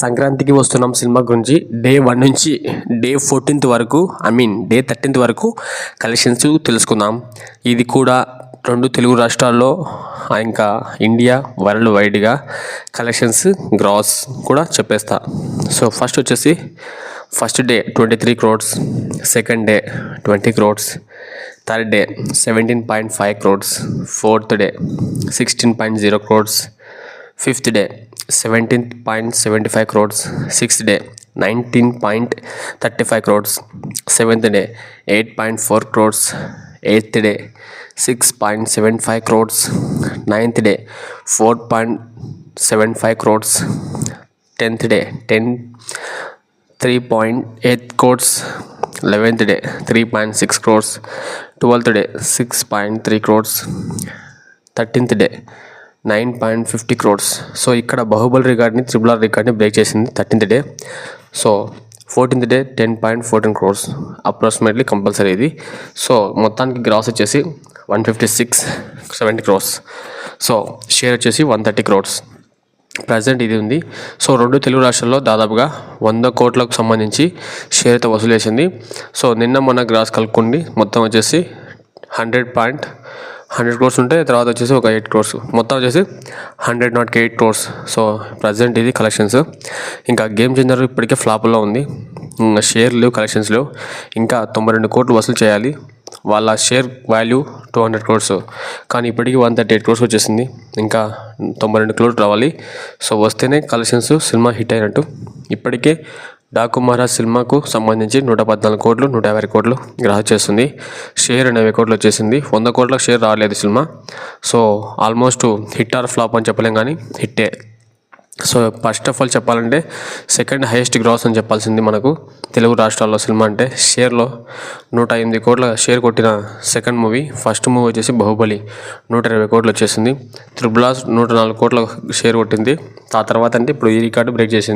సంక్రాంతికి వస్తున్నాం సినిమా గురించి. డే వన్ నుంచి డే ఫోర్టీన్త్ వరకు ఐ మీన్ డే థర్టీన్త్ వరకు కలెక్షన్స్ తెలుసుకుందాం. ఇది కూడా రెండు తెలుగు రాష్ట్రాల్లో ఇంకా ఇండియా వరల్డ్ వైడ్గా కలెక్షన్స్ గ్రాస్ కూడా చెప్పేస్తా. సో ఫస్ట్ వచ్చేసి first day twenty three crores second day twenty crores third day seventeen point five crores fourth day sixteen point zero crores fifth day seventeen point seventy five crores sixth day nineteen point thirty five crores seventh day eight point four crores eighth day six point seven five crores ninth day four point seven five crores tenth day ten three point eight crores eleventh day three point six crores twelfth day six point nine point fifty crores. So ఇక్కడ బాహుబలి రికార్డ్ని triple R రికార్డ్ని break చేసింది thirteenth day. So fourteenth day ten point fourteen crores approximately compulsory ఇది. So మొత్తానికి gross వచ్చేసి one fifty six seventy crores so share వచ్చేసి one thirty crores. Present ఇది ఉంది. సో రెండు తెలుగు రాష్ట్రాల్లో దాదాపుగా వంద కోట్లకు సంబంధించి షేర్తో వసూలు చేసింది. సో నిన్న మొన్న గ్రాస్ కలుపుకుండి మొత్తం వచ్చేసి హండ్రెడ్ పాయింట్ హండ్రెడ్ క్రోర్స్ ఉంటే తర్వాత వచ్చేసి ఒక ఎయిట్ క్రోర్స్. మొత్తం వచ్చేసి hundred not eight crores. So present ఇది కలెక్షన్స్. ఇంకా గేమ్ చేంజర్ ఇప్పటికే ఫ్లాప్లో ఉంది. షేర్లు కలెక్షన్స్లు ఇంకా తొంభై రెండు కోట్లు వసూలు చేయాలి. వాళ్ళ share value two hundred crores. కానీ ఇప్పటికీ వన్ థర్టీ ఎయిట్ క్రోర్స్ వచ్చేసింది. ఇంకా తొంభై రెండు క్రోర్స్ రావాలి. సో వస్తేనే కలెక్షన్స్ సినిమా హిట్ అయినట్టు. ఇప్పటికే డాకుమారా సినిమాకు సంబంధించి నూట పద్నాలుగు కోట్లు నూట యాభై కోట్లు గ్రాహ చేస్తుంది. షేర్ ఎనభై కోట్లు వచ్చేసింది. వంద కోట్ల షేర్ రాలేదు cinema. So almost hit or flop అని చెప్పలేం కానీ హిట్టే. సో ఫస్ట్ ఆఫ్ ఆల్ చెప్పాలంటే సెకండ్ హైయెస్ట్ గ్రాస్ అని చెప్పాల్సింది మనకు తెలుగు రాష్ట్రాల్లో సినిమా అంటే షేర్లో నూట ఎనిమిది కోట్ల షేర్ కొట్టిన సెకండ్ మూవీ ఫస్ట్ మూవీ వచ్చేసి బాహుబలి. నూట ఇరవై కోట్లు వచ్చేసింది. త్రిబులాస్ నూట నాలుగు కోట్ల షేర్ కొట్టింది. ఆ తర్వాత అంటే ఇప్పుడు ఈ రికార్డు బ్రేక్ చేసింది.